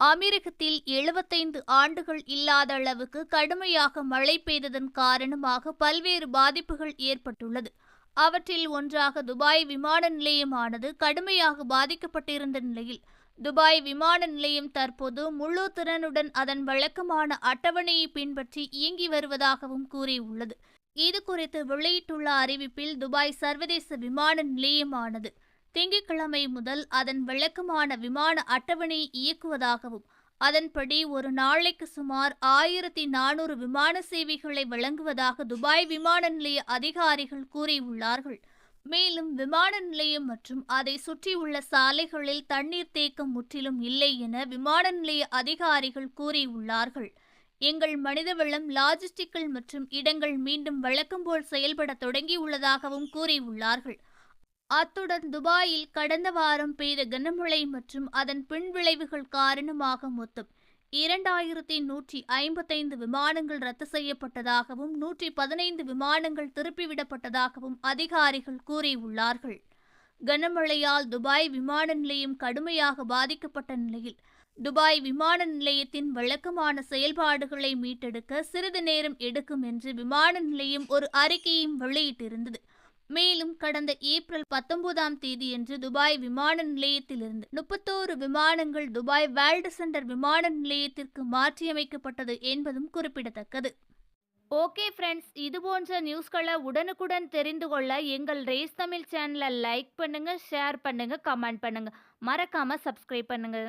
அமீரகத்தில் எழுபத்தைந்து ஆண்டுகள் இல்லாத அளவுக்கு கடுமையாக மழை பெய்ததன் காரணமாக பல்வேறு பாதிப்புகள் ஏற்பட்டுள்ளது. அவற்றில் ஒன்றாக துபாய் விமான நிலையமானது கடுமையாக பாதிக்கப்பட்டிருந்த நிலையில் துபாய் விமான நிலையம் தற்போது முழு திறனுடன் அதன் வழக்கமான அட்டவணையை பின்பற்றி இயங்கி வருவதாகவும் கூறியுள்ளது. இது குறித்து வெளியிட்டுள்ள அறிவிப்பில் துபாய் சர்வதேச விமான நிலையமானது திங்கட்கிழமை முதல் அதன் வழக்கமான விமான அட்டவணையை இயக்குவதாகவும் அதன்படி ஒரு நாளைக்கு சுமார் ஆயிரத்தி நானூறு விமான சேவைகளை வழங்குவதாக துபாய் விமான நிலைய அதிகாரிகள் கூறியுள்ளார்கள். மேலும் விமான நிலையம் மற்றும் அதை சுற்றியுள்ள சாலைகளில் தண்ணீர் தேக்கம் முற்றிலும் இல்லை என விமான நிலைய அதிகாரிகள் கூறியுள்ளார்கள். எங்கள் மனிதவளம் லாஜிஸ்டிக்கல் மற்றும் இடங்கள் மீண்டும் வழக்கம் போல் செயல்பட தொடங்கியுள்ளதாகவும் கூறியுள்ளார்கள். அத்துடன் துபாயில் கடந்த வாரம் பெய்த கனமழை மற்றும் அதன் பின்விளைவுகள் காரணமாக மொத்தம் இரண்டாயிரத்தி நூற்றி ஐம்பத்தைந்து விமானங்கள் ரத்து செய்யப்பட்டதாகவும் நூற்றி பதினைந்து விமானங்கள் திருப்பிவிடப்பட்டதாகவும் அதிகாரிகள் கூறியுள்ளார்கள். கனமழையால் துபாய் விமான நிலையம் கடுமையாக பாதிக்கப்பட்ட நிலையில் துபாய் விமான நிலையத்தின் வழக்கமான செயல்பாடுகளை மீட்டெடுக்க சிறிது நேரம் எடுக்கும் என்று விமான நிலையம் ஒரு அறிக்கையும் வெளியிட்டிருந்தது. மேலும் கடந்த ஏப்ரல் பத்தொன்பதாம் தேதியன்று துபாய் விமான நிலையத்திலிருந்து முப்பத்தோரு விமானங்கள் துபாய் வேர்ல்டு சென்டர் விமான நிலையத்திற்கு மாற்றியமைக்கப்பட்டது என்பதும் குறிப்பிடத்தக்கது. ஓகே ஃப்ரெண்ட்ஸ் இது போன்ற நியூஸ்களை உடனுக்குடன் தெரிந்து கொள்ள எங்கள் ரேஸ் தமிழ் சேனலை லைக் பண்ணுங்க ஷேர் பண்ணுங்க கமெண்ட் பண்ணுங்க. மறக்காம சப்ஸ்கிரைப் பண்ணுங்க.